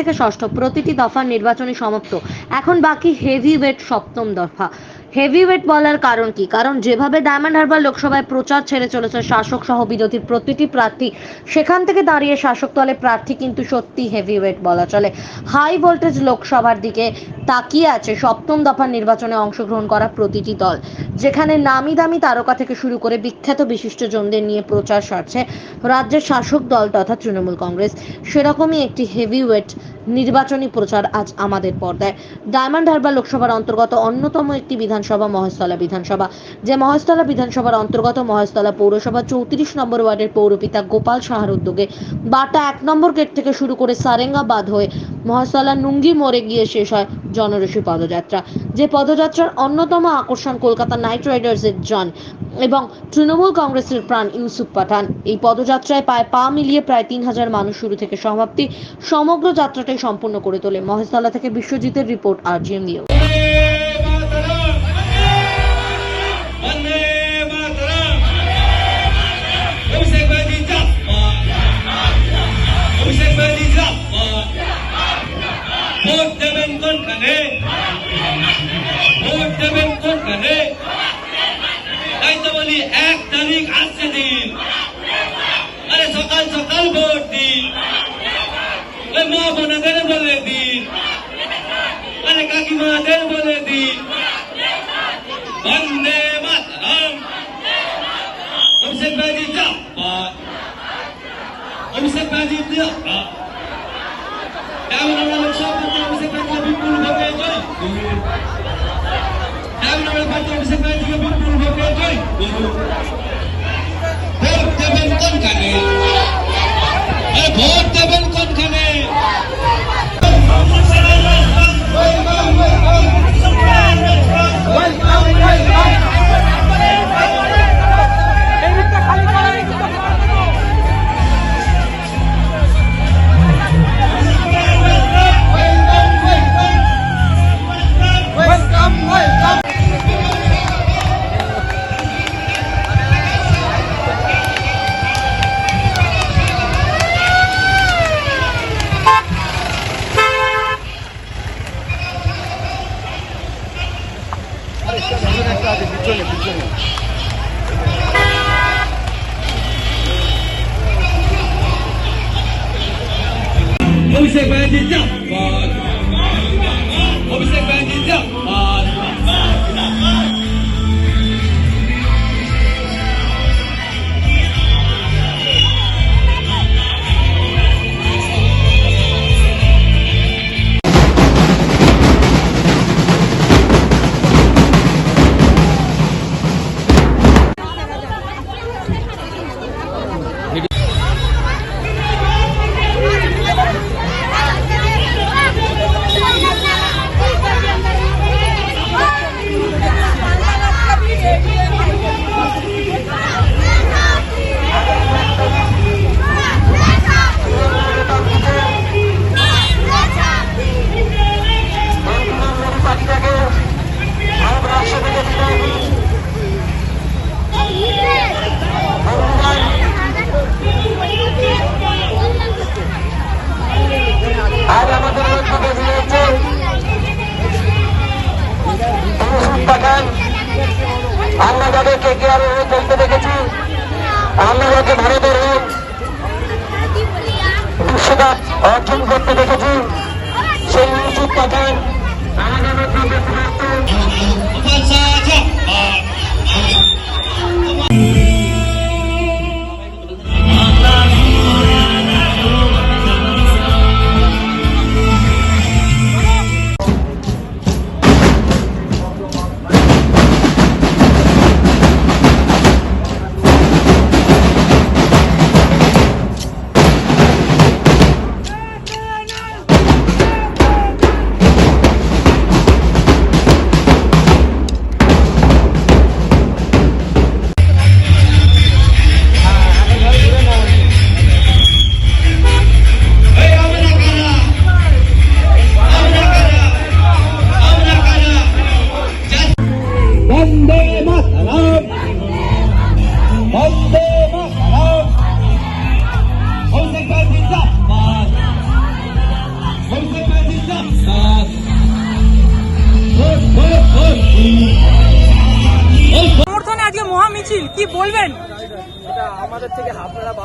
থেকে ষষ্ঠ প্রতিটি দফার নির্বাচনই সমাপ্ত। এখন বাকি হেভি ওয়েট সপ্তম দফা। হেভি ওয়েট বলার কারণ কি? কারণ যেভাবে ডায়মন্ড হারবার লোকসভায় প্রচার ছেড়ে চলেছে, শাসক সহ বিরোধীর প্রতিটি প্রার্থী, সেখান থেকে দাঁড়িয়ে শাসক দলের প্রার্থী কিন্তু সত্যি হেভি ওয়েট বলা চলে। হাই ভোল্টেজ লোকসভার দিকে তাকিয়ে আছে সপ্তম দফার নির্বাচনে অংশগ্রহণ করা প্রতিটি দল, যেখানে নামি দামি তারকা থেকে শুরু করে বিখ্যাত বিশিষ্টজনদের নিয়ে প্রচার সারছে রাজ্যের শাসক দল তথা তৃণমূল কংগ্রেস। সেরকমই একটি হেভি ওয়েট নির্বাচনী প্রচার আজ আমাদের পর্দায়। ডায়মন্ড হারবার লোকসভার অন্তর্গত অন্যতম একটি বিধানসভা, মহেশতলা বিধানসভা। যে মহেশতলা বিধানসভার অন্তর্গত মহেশতলা পৌরসভা চৌত্রিশ নম্বর ওয়ার্ডের পৌরপিতা গোপাল সাহার উদ্যোগে বাটা এক নম্বর গেট থেকে শুরু করে সারেঙ্গাবাদ হয়ে মহেশতলা নুঙ্গি মোড়ে গিয়ে শেষ হয় জনরসী পদযাত্রা। যে পদযাত্রার অন্যতম আকর্ষণ কলকাতা নাইট রাইডার্সের জন এবং তৃণমূল কংগ্রেসের প্রাণ ইউসুফ পাঠান। এই পদযাত্রায় পায় পা মিলিয়ে প্রায় তিন হাজার মানুষ শুরু থেকে সমাপ্তি। সমগ্র যাত্রাটাই সম্পূর্ণ করে তোলে মহেশতলা থেকে বিশ্বজিতের রিপোর্ট আরজিএম নিউজ। বলি, এক তারিখ আসছে দিন। আরে সকাল সকাল ভোট দিন। ওই মা বোনাদের বলে দিন। আরে কাকিমাদের বলে দিন। বন্দে মাতরম। অভিষেক ব্যাজি জাপাত অভিষেক ব্যাজি জাপাত কেমন আমরা লোকসভা অভিষেক ব্যাজি বিপুল ভাবে জয় করুন ভোট দেবেন কোনখানে 아직 밑쪽에 밑쪽에 여기서 봐야 되죠? ইউসুফ আমরা যাদের কে কে আর হয়ে চলতে দেখেছি, আমরা যাকে ভারতের হয়ে বিশ্বকাপ অর্জন করতে দেখেছি, সেই উচিত পাঠান আমাদের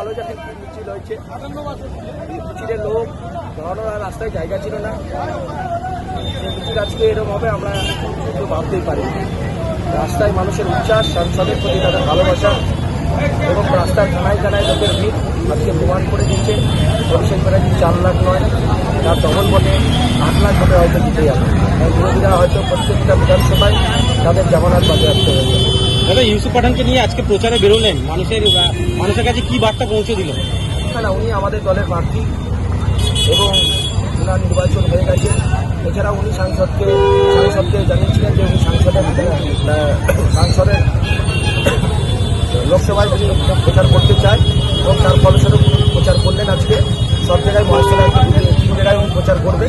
ভালো কি মিছিল হয়েছে। মিছিলের লোক ধরানোর রাস্তায় জায়গা ছিল না। মিছিল আজকে এরকম হবে, আমরা একটু ভাবতেই পারি রাস্তায় মানুষের উচ্ছ্বাস, সংসদের প্রতি তাদের ভালোবাসা এবং রাস্তার খানায় খানায় লোকের ভিড় আজকে প্রমাণ করে দিচ্ছে অভিষেক ব্যানার্জি চার লাখ নয়, তার ডবল বলে আট লাখ ভোটে হয়তো জিতে যাবে। বিরোধীরা হয়তো প্রত্যেকটা বিধানসভায় তাদের জামানত বাজেয়াপ্ত হয়ে যাবে। দাদা ইউসুফ পাঠানকে নিয়ে আজকে প্রচারে বেরোলেন। মানুষের মানুষের কাছে কি বার্তা পৌঁছে দিল? না উনি আমাদের দলের প্রার্থী এবং ওনার নির্বাচন হয়ে গেছে। এছাড়া উনি সাংসদকে সাংসদকে জানিয়েছিলেন যে উনি সাংসদের সাংসদের লোকসভায় তিনি প্রচার করতে চায় এবং তার ফলস্বরূপ উনি প্রচার করলেন আজকে। সব জায়গায় মহাসভায় তিন জায়গায় উনি প্রচার করবে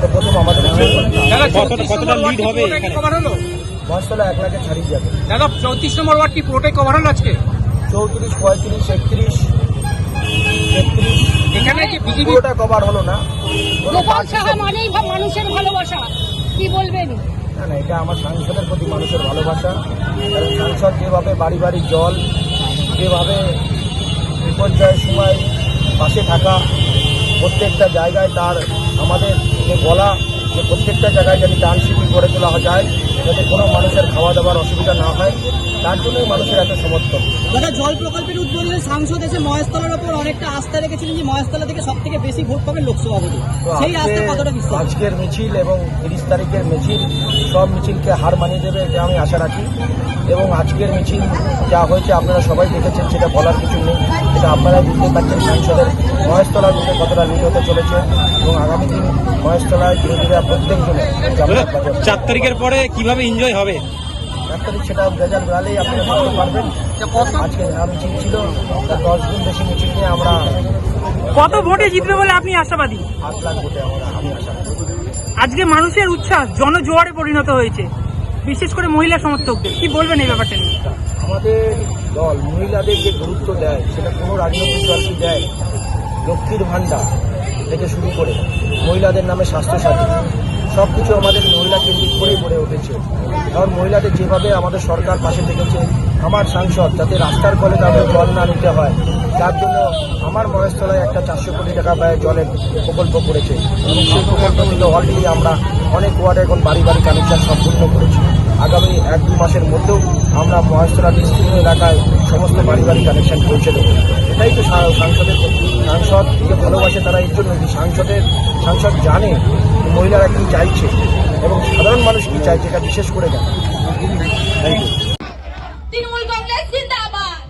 তো প্রথম আমাদের কতটা- lead হবে মহাসভা এক লাখে ছাড়িয়ে যাবে। দাদা চৌত্রিশ নম্বর ওয়ার্ড কি পুরোটাই কভার হলো আজকে? চৌত্রিশ পঁয়ত্রিশ একত্রিশ এখানে কি পুরোটা কভার হলো না? কোনো গোপাল সাহা মানেই মানুষের ভালোবাসা। কি বলবেন? না না এটা আমার সাংসদের প্রতি মানুষের ভালোবাসা। সাংসদ যেভাবে বাড়ি বাড়ি জল যেভাবে বিপর্যয়ের সময় পাশে থাকা প্রত্যেকটা জায়গায় তার আমাদের যে বলা যে প্রত্যেকটা জায়গায় যদি দান শিবির গড়ে তোলা যায় যাতে কোনো মানুষের খাওয়া দাওয়ার অসুবিধা না হয় তার জন্যই মানুষের এত সমর্থন। দাদা জল প্রকল্পের উদ্বোধনে সাংসদ এসে মহেশতলার ওপর অনেকটা আস্থা রেখেছিলেন যে মহেশতলা থেকে সব থেকে বেশি ভোট পাবে লোকসভা ভোটে। সেই আস্থা কতটা বিশ্বাস আজকের মিছিল এবং তিরিশ তারিখের মিছিল সব মিছিলকে হার মানিয়ে দেবে এটা আমি আশা রাখি। এবং আজকের মিছিল যা হয়েছে আপনারা সবাই দেখেছেন সেটা বলার কিছু নেই। সেটা আপনারা বুঝতে পারছেন সাংসদের মহেশতলার দিকে কতটা লিড হতে চলেছে এবং আগামী দিন মহেশতলায় ধীরে ধীরে প্রত্যেকজনে। চার তারিখের পরে কীভাবে এনজয় হবে? এক তারিখ সেটা রেজাল্ট বেড়ালেই জানতে পারবেন। আজকে মিছিল ছিল দশ গুণ বেশি মিছিল নিয়ে আমরা কত ভোটে জিতবে বলে আপনি আশাবাদী? আট লাখ ভোটে আমরা আমি আশা আজকে মানুষের উচ্ছ্বাস জনজোয়ারে পরিণত হয়েছে বিশেষ করে মহিলা সমর্থকদের। কি বলবেন এই ব্যাপারটা নিয়ে? আমাদের দল, মহিলাদের যে গুরুত্ব দেয়, সেটা কোনো রাজনৈতিক দলকে দেয় লক্ষ্মীর ভাণ্ডার থেকে শুরু করে মহিলাদের নামে স্বাস্থ্যসাথী সব কিছু আমাদের মহিলা কেন্দ্রিক করেই গড়ে উঠেছে। কারণ মহিলাদের যেভাবে আমাদের সরকার পাশে থেকেছে, আমার সাংসদ যাতে রাস্তার কলে তাদের জল না নিতে হয়, তার জন্য আমার মহেশতলায় একটা চারশো কোটি টাকা ব্যয় জলের প্রকল্প করেছে। এবং সেই প্রকল্প থেকে অলরেডি আমরা অনেক ওয়ার্ডে এখন বাড়ি বাড়ি কানেকশন সম্পূর্ণ করেছি। আগামী এক দু মাসের মধ্যেও আমরা মহেশতলা বিস্তীর্ণ এলাকায় সমস্ত বাড়ি বাড়ি কানেকশন পৌঁছে দেবো। এটাই তো সাংসদের সাংসদ যে ভালোবাসে তারা এর জন্য যে সাংসদের সাংসদ জানে মহিলারা কী চাইছে এবং সাধারণ মানুষ কী চাইছে এটা বিশেষ করে জানে। থ্যাংক ইউ তৃণমূল কংগ্রেস জিন্দাবাদ।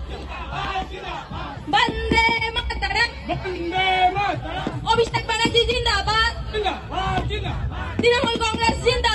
বন্দে মাতরম। অভিষেক ব্যানার্জি জিন্দাবাদ। তৃণমূল কংগ্রেস জিন্দাবাদ।